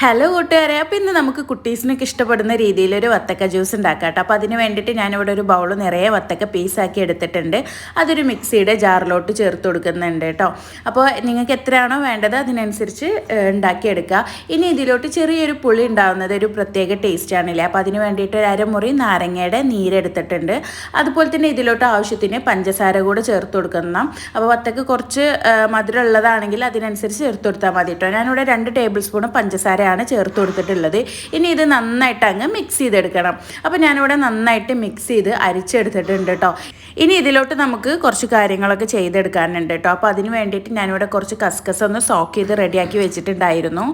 Hello കൂട്ടുകാരെ. അപ്പോൾ ഇന്ന് നമുക്ക് കുട്ടീസിനൊക്കെ ഇഷ്ടപ്പെടുന്ന രീതിയിലൊരു വത്തക്ക ജ്യൂസ് ഉണ്ടാക്കാം കേട്ടോ. അപ്പോൾ അതിന് വേണ്ടിയിട്ട് ഞാനിവിടെ ഒരു ബൗൾ നിറയെ വത്തക്ക പീസാക്കി എടുത്തിട്ടുണ്ട്. അതൊരു മിക്സിയുടെ ജാറിലോട്ട് ചേർത്ത് കൊടുക്കുന്നുണ്ട് കേട്ടോ. അപ്പോൾ നിങ്ങൾക്ക് എത്രയാണോ വേണ്ടത് അതിനനുസരിച്ച് ഉണ്ടാക്കിയെടുക്കുക. ഇനി ഇതിലോട്ട് ചെറിയൊരു പുളി ഉണ്ടാവുന്നത് ഒരു പ്രത്യേക ടേസ്റ്റ് ആണില്ലേ. അപ്പോൾ അതിന് വേണ്ടിയിട്ട് ഒരു അരമുറി നാരങ്ങയുടെ നീരെടുത്തിട്ടുണ്ട് അതുപോലെ തന്നെ ഇതിലോട്ട് ആവശ്യത്തിന് പഞ്ചസാര കൂടെ ചേർത്ത് കൊടുക്കണം. അപ്പോൾ വത്തക്ക കുറച്ച് മധുരം ഉള്ളതാണെങ്കിൽ അതിനനുസരിച്ച് ചേർത്ത് കൊടുത്താൽ മതി കേട്ടോ. ഞാനിവിടെ രണ്ട് ടേബിൾ സ്പൂൺ പഞ്ചസാരയാണ് ചേർത്ത് കൊടുത്തിട്ടുള്ളത്. ഇനി ഇത് നന്നായിട്ട് അങ്ങ് മിക്സ് ചെയ്തെടുക്കണം. അപ്പോൾ ഞാനിവിടെ നന്നായിട്ട് മിക്സ് ചെയ്ത് അരിച്ചെടുത്തിട്ടുണ്ട് കേട്ടോ ഇനി ഇതിലോട്ട് നമുക്ക് കുറച്ച് കാര്യങ്ങളൊക്കെ ചെയ്തെടുക്കാനുണ്ട് കേട്ടോ അപ്പോൾ അതിന് വേണ്ടിയിട്ട് ഞാനിവിടെ കുറച്ച് കസ്കസ് ഒന്ന് സോക്ക് ചെയ്ത് റെഡിയാക്കി വെച്ചിട്ടുണ്ടായിരുന്നു.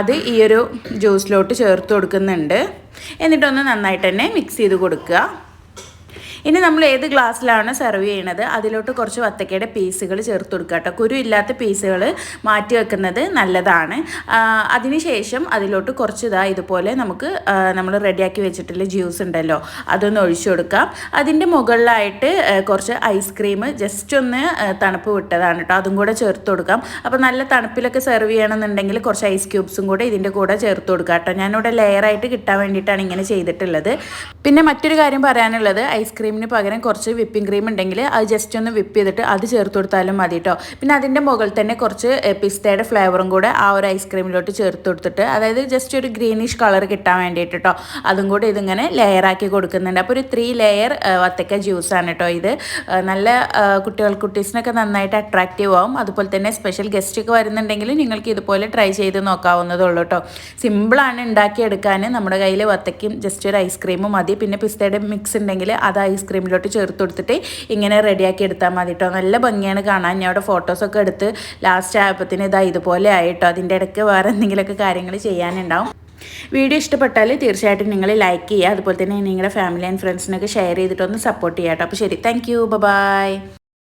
അത് ഈ ഒരു ജ്യൂസിലോട്ട് ചേർത്ത് കൊടുക്കുന്നുണ്ട്. എന്നിട്ടൊന്ന് നന്നായിട്ട് തന്നെ മിക്സ് ചെയ്ത് കൊടുക്കുക. ഇനി നമ്മൾ ഏത് ഗ്ലാസ്സിലാണ് സെർവ് ചെയ്യണത്? അതിലോട്ട് കുറച്ച് വത്തക്കയുടെ പീസുകൾ ചേർത്ത് കൊടുക്കുക കേട്ടോ. കുരു ഇല്ലാത്ത പീസുകൾ മാറ്റി വെക്കുന്നത് നല്ലതാണ്. അതിനുശേഷം അതിലോട്ട് കുറച്ച് ഇതാ ഇതുപോലെ നമുക്ക് നമ്മൾ റെഡിയാക്കി വെച്ചിട്ടുള്ള ജ്യൂസ് ഉണ്ടല്ലോ അതൊന്ന് ഒഴിച്ചു കൊടുക്കാം. അതിന്റെ മുകളിലായിട്ട് കുറച്ച് ഐസ്ക്രീം ജസ്റ്റ് ഒന്ന് തണുപ്പ് വിട്ടതാണ് കേട്ടോ. അതും കൂടെ ചേർത്ത് കൊടുക്കാം. അപ്പോൾ നല്ല തണുപ്പിലൊക്കെ സെർവ് ചെയ്യണമെന്നുണ്ടെങ്കിൽ കുറച്ച് ഐസ് ക്യൂബ്സും കൂടെ ഇതിന്റെ കൂടെ ചേർത്ത് കൊടുക്കാം കേട്ടോ. ഞാനിവിടെ ലെയറായിട്ട് കിട്ടാൻ വേണ്ടിയിട്ടാണ് ഇങ്ങനെ ചെയ്തിട്ടുള്ളത്. പിന്നെ മറ്റൊരു കാര്യം പറയാനുള്ളത് ഐസ്ക്രീമിന് പകരം കുറച്ച് വിപ്പിംഗ് ക്രീം ഉണ്ടെങ്കിൽ അത് ജസ്റ്റ് ഒന്ന് വിപ്പ് ചെയ്തിട്ട് അത് ചേർത്ത് കൊടുത്താലും മതി കേട്ടോ പിന്നെ അതിന്റെ മുകളിൽ തന്നെ കുറച്ച് പിസ്തയുടെ ഫ്ലേവറും കൂടെ ആ ഒരു ഐസ്ക്രീമിലോട്ട് ചേർത്ത് കൊടുത്തിട്ട് അതായത് ജസ്റ്റ് ഒരു ഗ്രീനിഷ് കളർ കിട്ടാൻ വേണ്ടിയിട്ട് കേട്ടോ അതും കൂടെ ഇതിങ്ങനെ ലെയറാക്കി കൊടുക്കുന്നുണ്ട്. അപ്പോൾ ഒരു ത്രീ ലെയർ വത്തക്ക ജ്യൂസാണ് കേട്ടോ ഇത്. നല്ല കുട്ടികൾ കുട്ടീസിനൊക്കെ നന്നായിട്ട് അട്രാക്റ്റീവ് ആവും. അതുപോലെ തന്നെ സ്പെഷ്യൽ ഗസ്റ്റ് ഒക്കെ വരുന്നുണ്ടെങ്കിൽ നിങ്ങൾക്ക് ഇതുപോലെ ട്രൈ ചെയ്ത് നോക്കാവുന്നതേ ഉള്ളൂ കേട്ടോ സിമ്പിളാണ് ഉണ്ടാക്കിയെടുക്കാൻ. നമ്മുടെ കയ്യിൽ വത്തക്കും ജസ്റ്റ് ഒരു ഐസ്ക്രീമും മതി. പിന്നെ പിസ്തയുടെ മിക്സ് ഉണ്ടെങ്കിൽ അത് ഐസ്ക്രീമിലോട്ട് ചേർത്ത് കൊടുത്തിട്ട് ഇങ്ങനെ റെഡിയാക്കി എടുത്താൽ മതി കേട്ടോ. നല്ല ഭംഗിയാണ് കാണാൻ. ഞാൻ അവിടെ ഫോട്ടോസൊക്കെ എടുത്ത് ലാസ്റ്റ് ആയപ്പത്തിന് ഇതാ ഇതുപോലെ ആയിട്ടോ. അതിന്റെ ഇടയ്ക്ക് വേറെ എന്തെങ്കിലുമൊക്കെ കാര്യങ്ങൾ ചെയ്യാനുണ്ടാവും. വീഡിയോ ഇഷ്ടപ്പെട്ടാൽ തീർച്ചയായിട്ടും നിങ്ങൾ ലൈക്ക് ചെയ്യുക. അതുപോലെ തന്നെ നിങ്ങളുടെ ഫാമിലി ആൻഡ് ഫ്രണ്ട്സിനൊക്കെ ഷെയർ ചെയ്തിട്ടൊന്ന് സപ്പോർട്ട് ചെയ്യാം കേട്ടോ. അപ്പോൾ ശരി. Thank you by